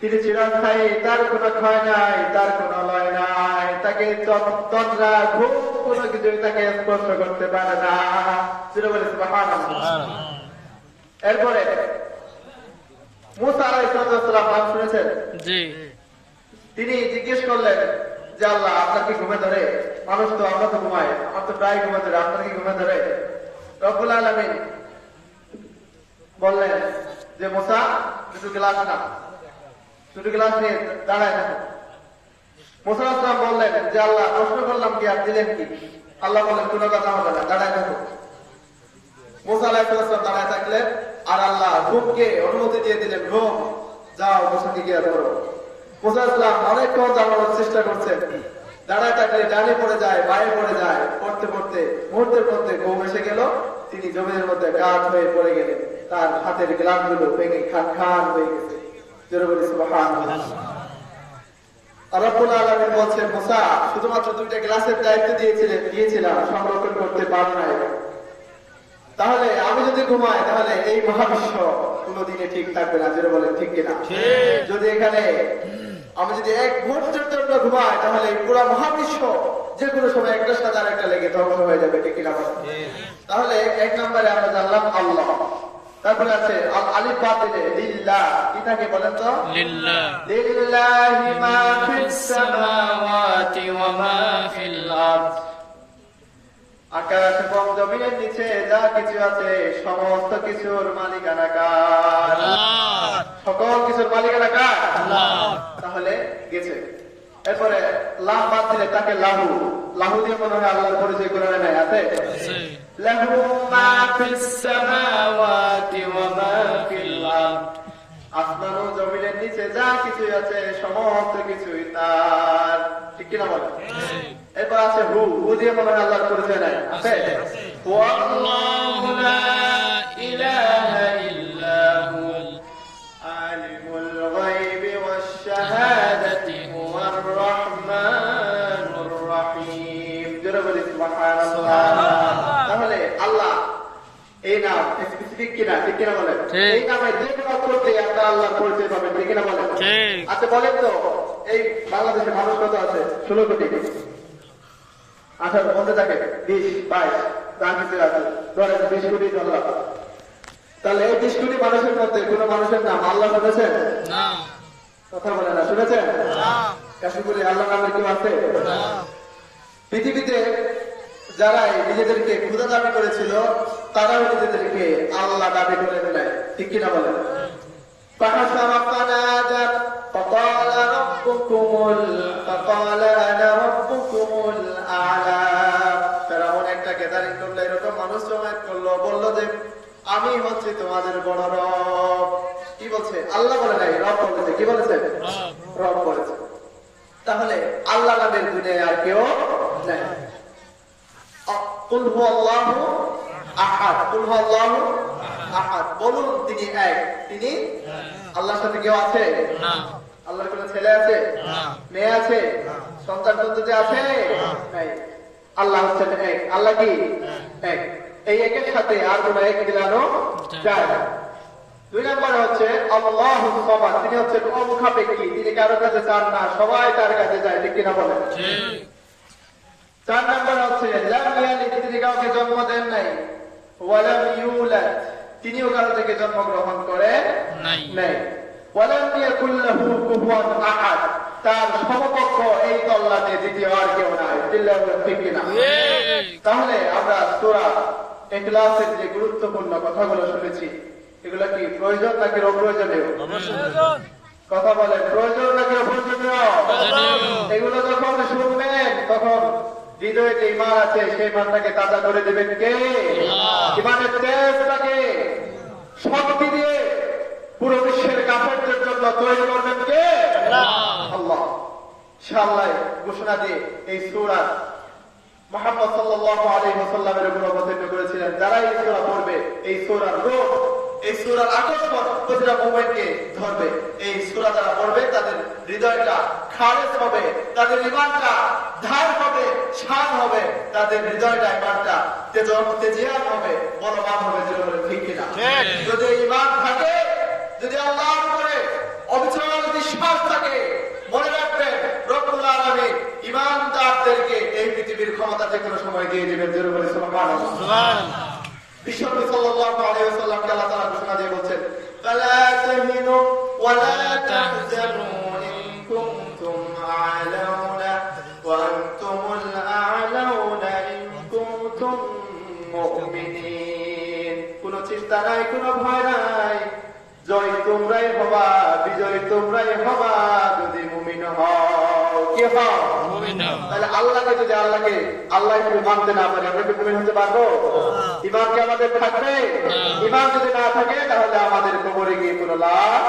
তিনি চিরস্থায়ী তার কোনো ক্ষয় নাই তার কোনো লয় নাই। তাকে তন্দ্রা ঘুম কোনো কিছু তাকে স্পর্শ করতে পারে না। চির বলে সুবহানাল্লাহ। এরপরে শুনেছেন? জি। তিনি জিজ্ঞেস করলেন যে আল্লাহ আপনার কি ঘুমে ধরে? মানুষ তো আমরা তো ঘুমাই আমার তো প্রায় ঘুমে ধরে আপনার কি ঘুমে ধরে? রব্বুল আলমিন বললেন যে মোসা কিছু গ্লাস না দুটো গ্লাস নিয়ে দাঁড়ায় থাকো। মোসা আসলাম বললেন, যে আল্লাহ প্রশ্ন করলাম কি আর দিলেন কি? আল্লাহ বললেন, কোনো কথা হবে না, দাঁড়ায় থাকো। দাঁড়ায় থাকলেন, আর আল্লাহ অনুমতি দিয়ে দিলেন যাও গিয়ে ধরো। চেষ্টা দাঁড়ায় থাকলে ডানে পড়ে যায় বাইরে পড়ে যায়, পড়তে পড়তে, মুহূর্তের মধ্যে ঘুম এসে গেল। তিনি জমিনের মধ্যে গাছ হয়ে পড়ে গেলেন। তার হাতের গ্লাসগুলো ভেঙে খান খান হয়ে গেছে। শুধুমাত্র দুইটা গ্লাসের দায়িত্ব দিয়েছিলেন দিয়েছিলাম সংরক্ষণ করতে পারো নাই। তাহলে আমি যদি ঘুমাই তাহলে এই মহাবিশ্ব কোনোদিনে ঠিক থাকবে না। যেটা বলেন ঠিক কিনা? যদি এখানে আমি যদি এক মুহূর্তের জন্য ঘুমাই তাহলে পুরো মহাবিশ্ব যে কোনো সময় একটার সাথে আর একটা লেগে ধ্বংস হয়ে যাবে ঠিক কিনা? তাহলে এক নম্বরে আমরা জানলাম আল্লাহ। তারপরে আছে আল আলিফ বাতিলে লিল্লাহ কি থাকে বলেন তো? লিল্লাহ লিল্লাহি মা ফিস সামাওয়াতি ওয়া মা ফিল আরদ। আকাশ এবং জমিনের নিচে যা কিছু আছে সমস্ত কিছুর মালিকানা কার সকল কিছুর মালিকানা কার তাহলে গেছে। এরপরে লাহ বাদ দিলে তাকে লাহু। লাহু দিয়ে মনে হয় আল্লাহর পরিচয় করে নেয় আছে। লাহু মা في السماوات وما في الأرض আসমান ও জমিনের নিচে যা কিছু আছে সমস্ত কিছুই তার ঠিক কিনা বলে এরপর আছে হু হু দিয়ে মনে হয় আল্লাহর পরিচয় নেয় আছে الله এই নাম স্পেসিফিক কিনা ঠিক কিনা এই নামে যে কোনো আল্লাহ পরিচয় ঠিক কিনা আচ্ছা বলেন তো এই বাংলাদেশে কত আছে? ষোলো কোটি। আঠারো থাকে বিশ বাইশ তার আছে। বিশ কোটি তাহলে এই বিশ কোটি মানুষের মধ্যে কোন মানুষের নাম আল্লাহ শুনেছেন? কথা বলে না শুনেছেন? কাশ্মীর আল্লাহ নামের কেউ আছে? পৃথিবীতে যারা নিজেদেরকে ক্ষুদা দাবি করেছিল তারাও নিজেদেরকে আল্লাহ দাবি করে নেয় ঠিক কিনা বলেন فحشر فنادى فقال ربكم ال- فقال انا ربكم الاعلى ফেরাউন একটা গ্যাদারিং করলো এরকম মানুষ জমায়েত করলো বললো যে আমি হচ্ছে তোমাদের বড় রব কি বলছে আল্লাহ বলে নাই রব বলেছে কি বলেছে রব বলেছে তাহলে আল্লাহ নামের দুনিয়ায় আর কেউ নেই কুল হু আল্লাহু আহাদ। কুল হু আল্লাহু আহাদ। বলুন তিনি এক। তিনি আল্লাহর সাথে কেউ আছে? না। আল্লাহর কোনো ছেলে আছে? না। মেয়ে আছে? সন্তান সন্ততি আছে? নাই। আল্লাহ হচ্ছেন এক। আল্লাহ কি? এক। এই একের সাথে আর কোন এক মিলানো যায়। না। দুই নম্বরে হচ্ছে আল্লাহ তিনি হচ্ছেন অমুখাপেক্ষী। তিনি কারও কাছে চান না। সবাই তার কাছে যায় ঠিক কিনা বলেন? ঠিক। চার নম্বর হচ্ছে লাম ইয়ালিদ, তিনি কাউকে জন্ম দেন নাই। ওয়ালাম ইউলাদ তিনিও কারও থেকে জন্মগ্রহণ করে নাই। নাই। ওয়ালাম ইয়াকুল লাহু কুফুয়ান আহাদ তার সমকক্ষ এই তল্লাতে দ্বিতীয় আর কেউ নাই। চিল্লাহ ঠিক কিনা? ঠিক। তাহলে আমরা সূরা ইখলাসের যে গুরুত্বপূর্ণ কথাগুলো শুনেছি এগুলো কি প্রয়োজন নাকি অপ্রয়োজনীয়? কথা বলে প্রয়োজন নাকি অপ্রয়োজনীয়? এগুলো যখন শুনবেন তখন হৃদয়ে যে ইমান আছে সেই ইমানটাকে তাজা করে দেবেন কে? ইমানের তেজটাকে শক্তি দিয়ে পুরো বিশ্বের কাফেরদের জন্য তৈরি করবেন কে। আল্লাহ। ইনশাআল্লাহ ঘোষণা দিয়ে এই সূরা মোহাম্মদ সাল্লাল্লাহু আলাইহি ওয়াসাল্লামের উপর অবতীর্ণ করেছিলেন। যারা এই সূরা পড়বে এই সূরার রূপ এই সুরার আকর্ষণ প্রতিটা মোমেন্টকে ধরবে এই সুরা যারা পড়বে তাদের হৃদয়টা খারেজ হবে তাদের ইমানটা ধার হবে শান হবে তাদের হৃদয়টা ইমানটা তেজিয়ান হবে বলবান হবে যেটা ঠিক কিনা। যদি ইমান থাকে যদি আল্লাহ করে অবিচল বিশ্বাস থাকে মনে রাখবেন ইমানদারদেরকে এই পৃথিবীর ক্ষমতা যে কোনো সময় দিয়ে দেবেন যেরকম সুবহানাল্লাহ। বিশ্বনবী কোনো চিন্তা নাই, কোনো ভয় নাই জয় তোমরাই হবা, বিজয় তোমরাই হবা, যদি মুমিন হও, কি হও। তাহলে আল্লাহকে যদি আল্লাহকে আল্লাহ যদি মানতে না পারে আমরা কি মুমিন হতে পারব? ইমান কি আমাদের থাকবে? ইমান যদি না থাকে তাহলে আমাদের কবরে গিয়ে কোনো লাভ